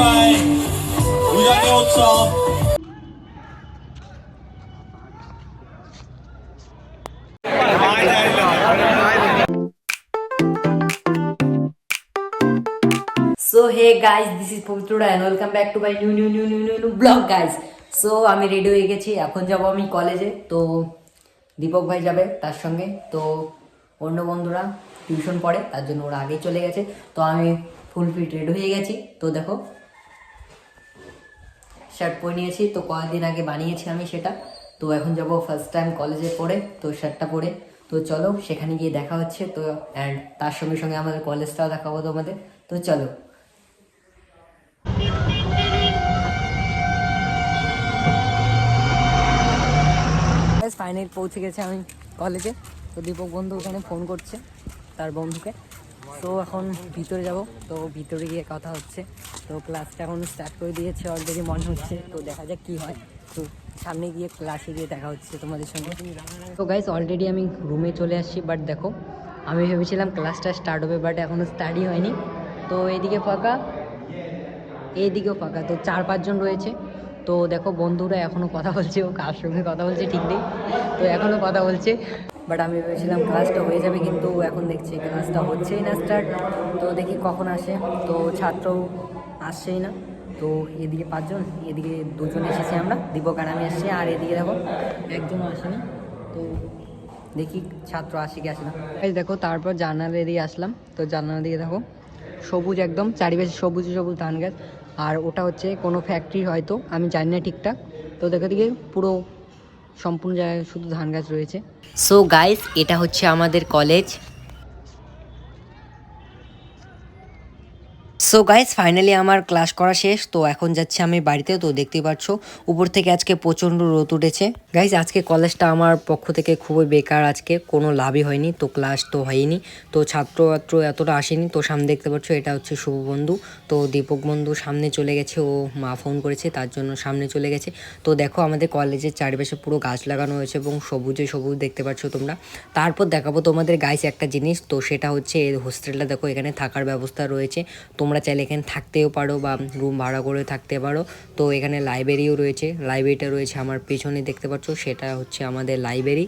ভাই উজানি উৎসব so hey guys this is Pabitra and welcome back to my new new new new new new vlog guys so আমি ready হয়ে গেছি, এখন যাব আমি কলেজে তো, দীপক ভাই যাবে তার সঙ্গে। তো, অন্য বন্ধুরা টিউশন পড়ে, তার জন্য ওরা আগেই চলে গেছে। তো, আমি ফুল ফিট রেডি হয়ে গেছি। তো, দেখো শার্ট পরে নিয়েছি, তো কয়েকদিন আগে বানিয়েছি আমি সেটা। তো এখন যাব ফার্স্ট টাইম কলেজে পড়ে, তো শার্টটা পরে। তো চলো, সেখানে গিয়ে দেখা হচ্ছে, তো অ্যান্ড তার সঙ্গে সঙ্গে আমাদের কলেজটাও দেখাবো তোমাদের। তো চলো। ফাইনাল পৌঁছে গেছে আমি কলেজে তো দীপক বন্ধু ওখানে ফোন করছে, তার বন্ধুকে। তো এখন ভিতরে যাব। তো ভিতরে গিয়ে কথা হচ্ছে। তো ক্লাসটা এখন স্টার্ট করে দিয়েছে অলরেডি মনে হচ্ছে। তো দেখা যাক কি হয়। তো সামনে গিয়ে ক্লাসে গিয়ে দেখা হচ্ছে তোমাদের সঙ্গে। তো গাইস অলরেডি আমি রুমে চলে আসছি বাট দেখো, আমি ভেবেছিলাম ক্লাসটা স্টার্ট হবে বাট এখনও স্টার্টই হয়নি। তো এদিকে ফাঁকা এইদিকেও ফাঁকা। তো চার পাঁচজন রয়েছে। তো দেখো, বন্ধুরা এখনও কথা বলছে, ও কার সঙ্গে কথা বলছে ঠিক নেই। তো এখনও কথা বলছে। বাট আমি ভেবেছিলাম ক্লাসটা হয়ে যাবে, কিন্তু এখন দেখছি ক্লাসটা হচ্ছেই না স্টার্ট তো দেখি কখন আসে। তো ছাত্র আসছেই না। তো এদিকে পাঁচজন, এদিকে দুজন এসেছি আমরা। দীপক আর আমি এসেছি আর এদিকে দেখো, একজনও আসেনি। তো দেখি ছাত্র আসে কি আসে না। দেখো, তারপর জানালা এদিকে আসলাম। তো জানালা দিকে দেখো, সবুজ একদম, চারিপাশে সবুজ সবুজ ধান গাছ। আর ওটা হচ্ছে কোনো ফ্যাক্টরি হয়তো, আমি জানি না ঠিকঠাক। তো দেখো দিকে পুরো সম্পূর্ণ জায়গায় শুধু ধান গাছ রয়েছে। সো গাইস এটা হচ্ছে আমাদের কলেজ সো গাইস ফাইনালি আমার ক্লাস করা শেষ। তো এখন যাচ্ছি আমি বাড়িতে। তো দেখতেই পাচ্ছ, উপর থেকে আজকে প্রচণ্ড রোদ উঠেছে। গাইস আজকে কলেজটা আমার পক্ষ থেকে খুবই বেকার আজকে। কোনো লাভই হয়নি। তো ক্লাস তো হয়নি। তো ছাত্র ছাত্র এতটা আসেনি। তো সামনে দেখতে পাচ্ছ, এটা হচ্ছে শুভ বন্ধু। তো দীপক বন্ধু সামনে চলে গেছে। ও মা ফোন করেছে, তার জন্য সামনে চলে গেছে। তো দেখো, আমাদের কলেজের চারিপাশে পুরো গাছ লাগানো হয়েছে এবং সবুজে সবুজ দেখতে পাচ্ছ তোমরা। তারপর দেখাবো তোমাদের গাইস একটা জিনিস। তো সেটা হচ্ছে হোস্টেলটা দেখো, এখানে থাকার ব্যবস্থা রয়েছে। তোমরা চাইলে এখানে থাকতেও পারো বা রুম ভাড়া করে থাকতে পারো। তো এখানে লাইব্রেরিও রয়েছে। লাইব্রেরিটা রয়েছে আমার পেছনে, দেখতে পাচ্ছ? সেটা হচ্ছে আমাদের লাইব্রেরি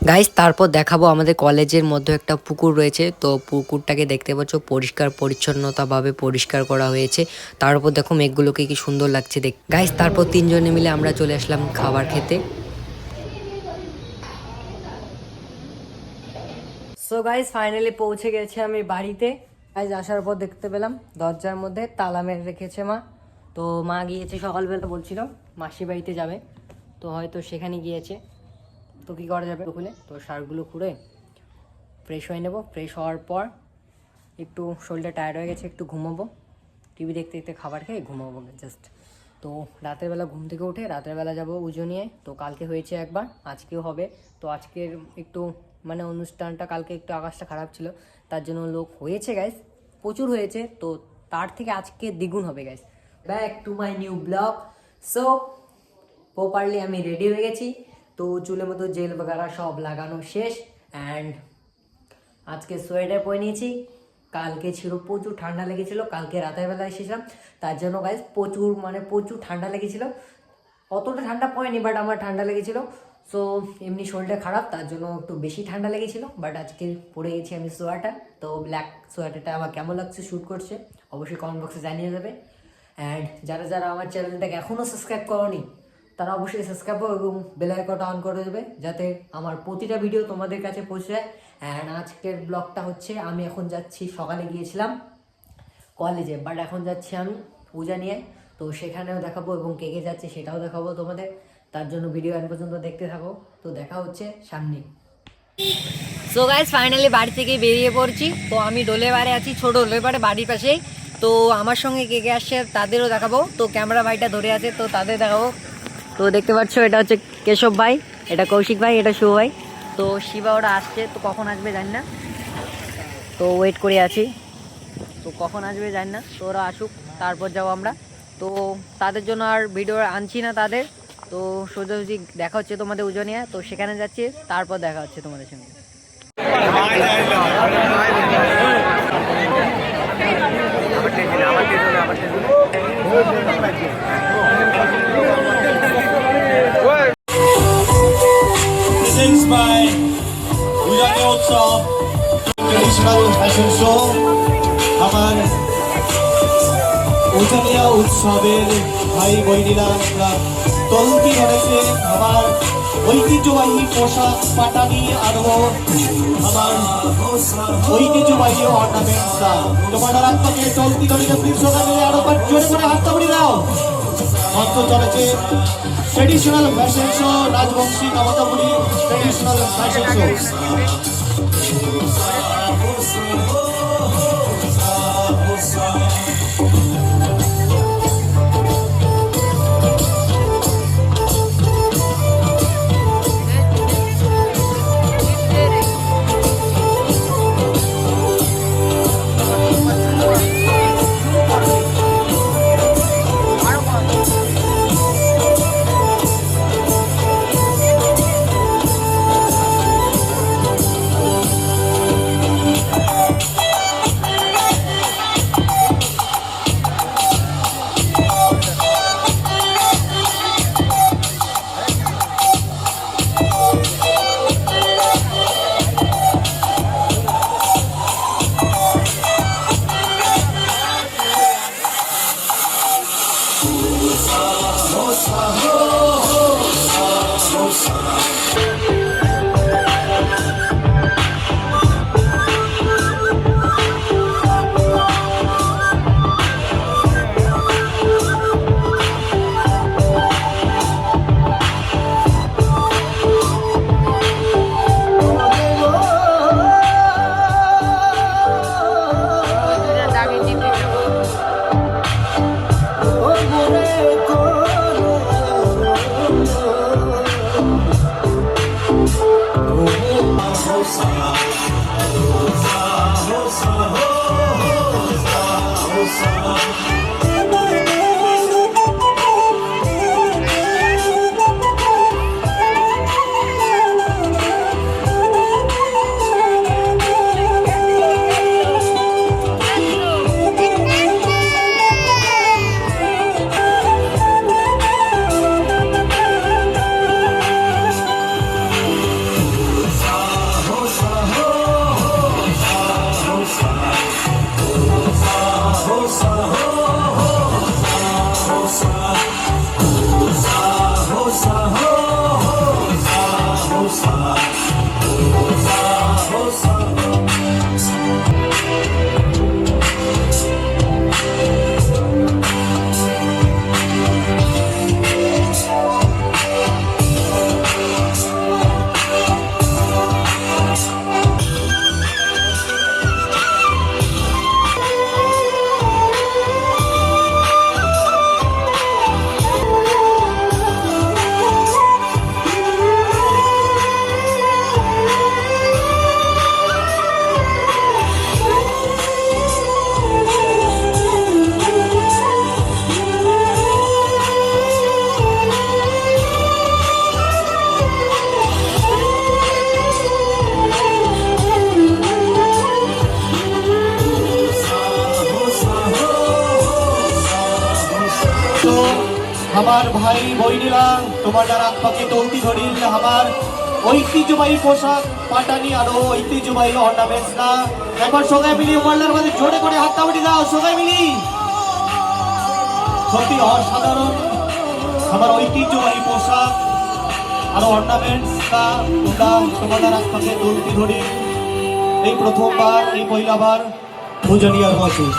গাইস তারপর দেখাবো আমাদের কলেজের মধ্যে একটা পুকুর রয়েছে। তো পুকুরটাকে দেখতে পাচ্ছ? পরিষ্কার, পরিচ্ছন্নতাভাবে পরিষ্কার করা হয়েছে। তার উপর দেখো মেঘগুলোকে কি সুন্দর লাগছে দেখ গাইস তারপর তিনজনে মিলে আমরা চলে আসলাম খাবার খেতে। সো গাইস ফাইনালি পৌঁছে গেছে আমি বাড়িতে। গাইজ আসার পর দেখতে পেলাম, দরজার মধ্যে তালা মেরে রেখেছে মা। তো মা গিয়েছে সকালবেলা বলছিল, মাসি বাড়িতে যাবে। তো হয়তো সেখানে গিয়েছে। তো কী করা যাবে? খুলে তো সারগুলো খুঁড়ে ফ্রেশ হয়ে নেব। ফ্রেশ হওয়ার পর একটু শরীরটা টায়ার্ড হয়ে গেছে, একটু ঘুমাবো। টিভি দেখতে দেখতে খাবার খেয়ে ঘুমাবো জাস্ট তো রাতের বেলা ঘুম থেকে উঠে রাতের বেলা যাব উজো নিয়ে। তো কালকে হয়েছে একবার, আজকেও হবে। তো আজকের একটু মানে অনুষ্ঠানটা কালকে একটু আকাশটা খারাপ ছিল। তার জন্য লোক হয়েছে গাইস প্রচুর হয়েছে। তো তার থেকে আজকে দ্বিগুণ হবে guys back to my new vlog so properly আমি রেডি হয়ে গেছি। তো চুলের মতো জেল বাগারা সব লাগানো শেষ। অ্যান্ড আজকে সোয়েটার পরে নিয়েছি। কালকে ছিল, প্রচুর ঠান্ডা লেগেছিল। কালকে রাতের বেলা এসেছিলাম। তার জন্য গাইজ প্রচুর মানে প্রচুর ঠান্ডা লেগেছিলো। অতটা ঠান্ডা পড়েনি বাট আমার ঠান্ডা লেগেছিল। সো এমনি শরীরটা খারাপ, তার জন্য একটু বেশি ঠান্ডা লেগেছিল বাট আজকে পরে গেছি আমি সোয়াটার তো ব্ল্যাক সোয়াটারটা আমার কেমন লাগছে শ্যুট করছে, অবশ্যই কমেন্ট বক্সে জানিয়ে দেবে। অ্যান্ড যারা যারা আমার চ্যানেলটাকে এখনও সাবস্ক্রাইব করনি, তারা অবশ্যই সাবস্ক্রাইব করো এবং বেল অন করে দেবে, যাতে আমার প্রতিটা ভিডিও তোমাদের কাছে পৌঁছে যায়। অ্যান্ড আজকের ব্লগটা হচ্ছে, আমি এখন যাচ্ছি, সকালে গিয়েছিলাম কলেজে বাট এখন যাচ্ছি আমি পূজা নিয়ে, তো সেখানেও দেখাবো এবং কে কে যাচ্ছে সেটাও দেখাবো তোমাদের। তার জন্য ভিডিও এন পর্যন্ত দেখতে থাকো। তো দেখা হচ্ছে সামনে। সো গাইজ ফাইনালি বাড়ি থেকে বেরিয়ে পড়ছি। তো আমি ডোলেবারে আছি, ছোট ডোলেবারে বাড়ির পাশেই। তো আমার সঙ্গে কে কে আসছে তাদেরও দেখাবো। তো ক্যামেরা ভাইটা ধরে আছে, তো তাদের দেখাবো। তো দেখতে পাচ্ছ, এটা হচ্ছে কেশব ভাই, এটা কৌশিক ভাই, এটা শুভ ভাই। তো শিবা ওরা আসছে, তো কখন আসবে জানি না। তো ওয়েট করে আছি। তো কখন আসবে জানি না। তো ওরা আসুক, তারপর যাব আমরা। তো তাদের জন্য আর ভিডিও আনছি না তাদের। তো সোজাসুজি দেখা হচ্ছে তোমাদের উজনিয়া, তো সেখানে যাচ্ছি, তারপর দেখা হচ্ছে তোমাদের সঙ্গে। আমার উৎসবের ভাই বইনিরা আমরা তলকি ধরেছে আমার ঐতিহ্যবাহী পোশাক পাটানি আরও আমার ঐতিহ্যবাহী অর্নামেন্টসরা তোমার রাত্মকে চলতি মিলে আরও জোরে করে হাত তাবড়ি দাও। মঞ্চ চলেছে traditional fashion show Rajbanshi Kamatapuri traditional fashion show আমার ভাই বইনিরা তোমার দ্বারা আত্মাকে তলতি ধরিল, আমার ঐতিহ্যবাহী পোশাক, পাটানি আরও ঐতিহ্যবাহী অর্নামেন্টস না। একবার সবাই মিলিয়ে ওয়ার্ল্ডের মধ্যে জোরে করে হাত তাবড়ি দাও, সবাই মিলি। সত্যি অসাধারণ। আমার ঐতিহ্যবাহী পোশাক, আরও অর্নামেন্টস না। তোমরা দ্বারা আত্মাকে তলতি ধরি, এই প্রথমবার, এই পয়লাবার পূজনীয় মসজিদ